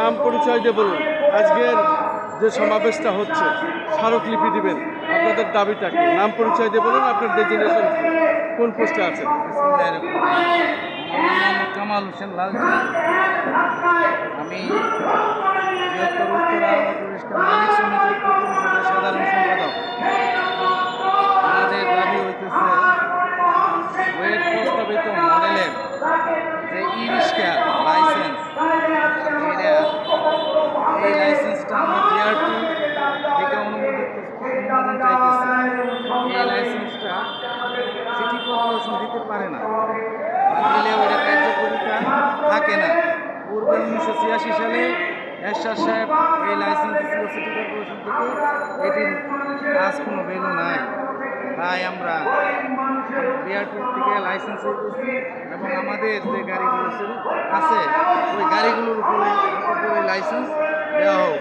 নাম পরিচয় দিয়ে বলুন। আজকের যে সমাবেশটা হচ্ছে, স্মারকলিপি দিবেন। আপনাদের দাবিটা কি? নাম পরিচয় দিয়ে বলুন, আপনার ডেজিনেশন কোন পোস্টে আছেন? কামাল হোসেন লালচি অনুমোদিত চাইতেছি এই লাইসেন্সটা সিটি কর্পোরেশন দিতে পারে না দিলে ওটা কার্যকরিতা থাকে না পূর্বে উনিশশো ছিয়াশি সালে এরশাদ সাহেব এই লাইসেন্স দিয়েছিল সিটি কর্পোরেশন থেকে এটির আজ কোনো ভ্যালু নাই তাই আমরা বিআরটি থেকে লাইসেন্স দিচ্ছি এবং আমাদের যে গাড়িগুলো ছিল আছে ওই গাড়িগুলোর উপরে উপরে লাইসেন্স দেওয়া হোক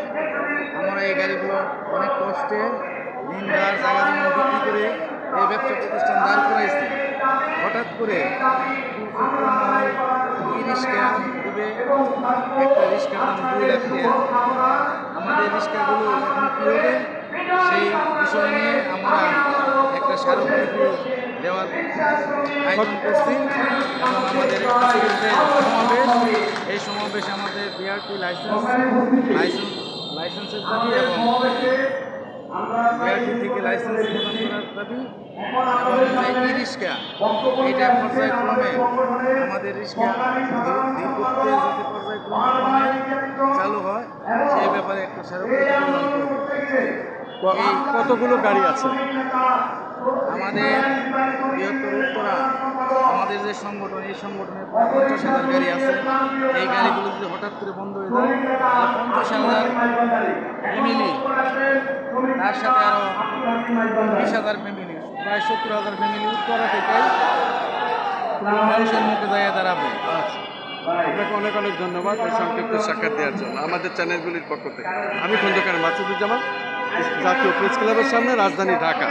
আমরা এই গাড়িগুলো অনেক কষ্টে দিনদার জায়গা বিক্রি করে এই ব্যবসা প্রতিষ্ঠান দাঁড় করাইছি। হঠাৎ করে একটা আমাদের রিক্সাগুলো হবে? সেই বিষয় নিয়ে আমরা একটা দেওয়ার আমাদের সমাবেশ। এই সমাবেশে আমাদের বিআরটি লাইসেন্স লাইসেন্স লাইসেন্সের দাবি এবং বিআরটি থেকে লাইসেন্স প্রদান করার দাবি ই রিক্সা পর্যায়ক্রমে আমাদের রিক্সা ধীরগতিতে যাতে পর্যায়ক্রমে চালু হয় সেই ব্যাপারে একটা প্রদান কতগুলো গাড়ি আছে? আমাদের বৃহত্তর উত্তরা আমাদের যে সংগঠন এই সংগঠনের প্রায় পঞ্চাশ হাজার গাড়ি আছে। এই গাড়িগুলো যদি হঠাৎ করে বন্ধ হয়ে যায় পঞ্চাশ হাজার তার সাথে আরও বিশ হাজার ফ্যামিলি প্রায় সত্তর হাজার ফ্যামিলি উত্তরা থেকে মানুষের মুখে দাঁড়িয়ে দাঁড়াবে। আপনাকে অনেক অনেক ধন্যবাদ সংক্ষিপ্ত সাক্ষাৎ দেওয়ার জন্য। আমাদের চ্যানেলগুলির পক্ষ থেকে। আমি খন্দকার মাসুদুজ্জামান, জাতীয় প্রেস ক্লাবের সামনে রাজধানী ঢাকা।